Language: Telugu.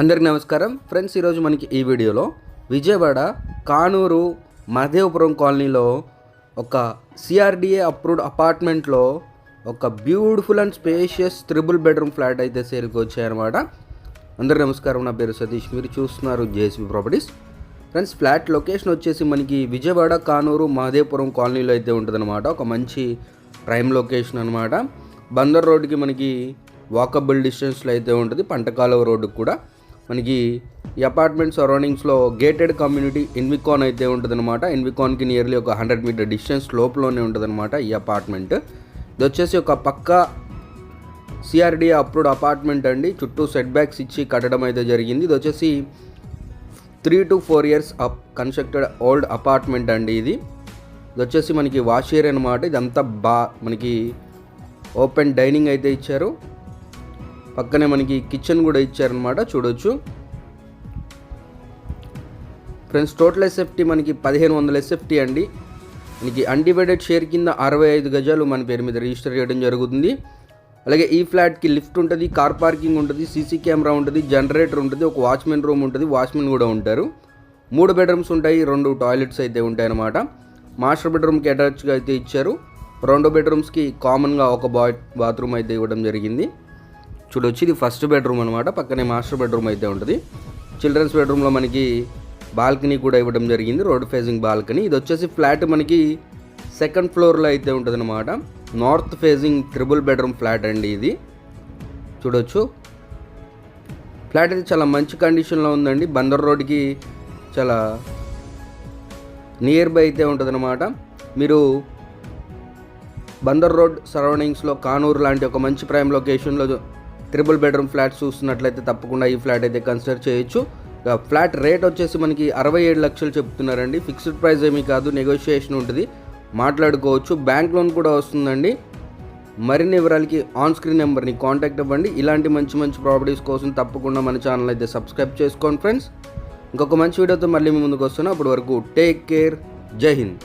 అందరికి నమస్కారం. ఫ్రెండ్స్ ఈరోజు మనకి ఈ వీడియోలో విజయవాడ కానూరు మహదేవపురం కాలనీలో ఒక సిఆర్డిఏ అప్రూవ్డ్ అపార్ట్మెంట్లో ఒక beautiful and spacious triple bedroom flat అయితే సేల్కి వచ్చాయన్నమాట. అందరికీ నమస్కారం. నా పేరు సతీష్. మీరు చూస్తున్నారు JCB properties friends flat location వచ్చేసి మనకి విజయవాడ కానూరు మహదేవపురం కాలనీలో అయితే ఉంటుందన్నమాట. ఒక మంచి ప్రైమ్ లొకేషన్ అనమాట బందర్ రోడ్డుకి మనకి వాకబుల్ డిస్టెన్స్లో అయితే ఉంటుంది. పంటకాలువ రోడ్డుకి కూడా. మనకి ఈ అపార్ట్మెంట్ సరౌండింగ్స్లో గేటెడ్ కమ్యూనిటీ ఇన్వికాన్ అయితే ఉంటుందన్నమాట. ఇన్వికాన్కి నియర్లీ ఒక హండ్రెడ్ మీటర్ డిస్టెన్స్ లోపలనే ఉంటుందన్నమాట ఈ అపార్ట్మెంట్ ఇది వచ్చేసి ఒక పక్క సిఆర్డీ అప్రూవ్డ్ అపార్ట్మెంట్ అండి. చుట్టూ సెట్ బ్యాక్స్ ఇచ్చి కట్టడం అయితే జరిగింది. ఇది వచ్చేసి three to four years up constructed old apartment అండి ఇది. ఇది వచ్చేసి మనకి వాష్ ఏరియా అనమాట ఇదంతా బా మనకి ఓపెన్ డైనింగ్ అయితే ఇచ్చారు. పక్కనే మనకి కిచెన్ కూడా ఇచ్చారనమాట చూడొచ్చు. ఫ్రెండ్స్ టోటల్ ఎస్ఎఫ్టీ మనకి పదిహేను వందల ఎస్ఎఫ్టీ అండి. మనకి అన్డివైడెడ్ షేర్ కింద అరవై ఐదు గజాలు మన పేరు మీద రిజిస్టర్ చేయడం జరుగుతుంది. అలాగే ఈ ఫ్లాట్కి లిఫ్ట్ ఉంటుంది కార్ పార్కింగ్ ఉంటుంది సీసీ కెమెరా ఉంటుంది జనరేటర్ ఉంటుంది ఒక వాచ్మెన్ రూమ్ ఉంటుంది వాచ్మెన్ కూడా ఉంటారు. మూడు బెడ్రూమ్స్ ఉంటాయి రెండు టాయిలెట్స్ అయితే ఉంటాయి అన్నమాట మాస్టర్ బెడ్రూమ్కి అటాచ్గా అయితే ఇచ్చారు. రెండు బెడ్రూమ్స్కి కామన్గా ఒక బా బాత్రూమ్ అయితే ఇవ్వడం జరిగింది. చూడొచ్చు. ఇది ఫస్ట్ బెడ్రూమ్ అనమాట పక్కనే మాస్టర్ బెడ్రూమ్ అయితే ఉంటుంది. చిల్డ్రన్స్ బెడ్రూమ్లో మనకి బాల్కనీ కూడా ఇవ్వడం జరిగింది. Road facing balcony. ఇది వచ్చేసి ఫ్లాట్ మనకి సెకండ్ ఫ్లోర్లో అయితే ఉంటుంది అనమాట north facing triple bedroom flat అండి ఇది. చూడొచ్చు. ఫ్లాట్ అయితే చాలా మంచి కండిషన్లో ఉందండి. బందర్ రోడ్కి చాలా నియర్ బై అయితే ఉంటుందన్నమాట. మీరు బందర్ రోడ్ సరౌండింగ్స్లో కానూరు లాంటి ఒక మంచి ప్రైమ్ లొకేషన్లో త్రిబుల్ బెడ్రూమ్ ఫ్లాట్ చూస్తున్నట్లయితే తప్పకుండా ఈ ఫ్లాట్ అయితే కన్సిడర్ చేయొచ్చు. ఫ్లాట్ రేట్ వచ్చేసి మనకి అరవై ఏడు లక్షలు చెప్తున్నారండి. ఫిక్స్డ్ ప్రైస్ ఏమీ కాదు నెగోషియేషన్ ఉంటుంది. మాట్లాడుకోవచ్చు. బ్యాంక్ లోన్ కూడా వస్తుందండి. మరిన్ని వివరాలకి ఆన్ స్క్రీన్ నెంబర్ని కాంటాక్ట్ అవ్వండి. ఇలాంటి మంచి మంచి ప్రాపర్టీస్ కోసం తప్పకుండా మన ఛానల్ అయితే సబ్స్క్రైబ్ చేసుకోండి ఫ్రెండ్స్ ఇంకొక మంచి వీడియోతో మళ్ళీ మీ ముందుకు వస్తున్నా. అప్పటి వరకు టేక్ కేర్ జై హింద్.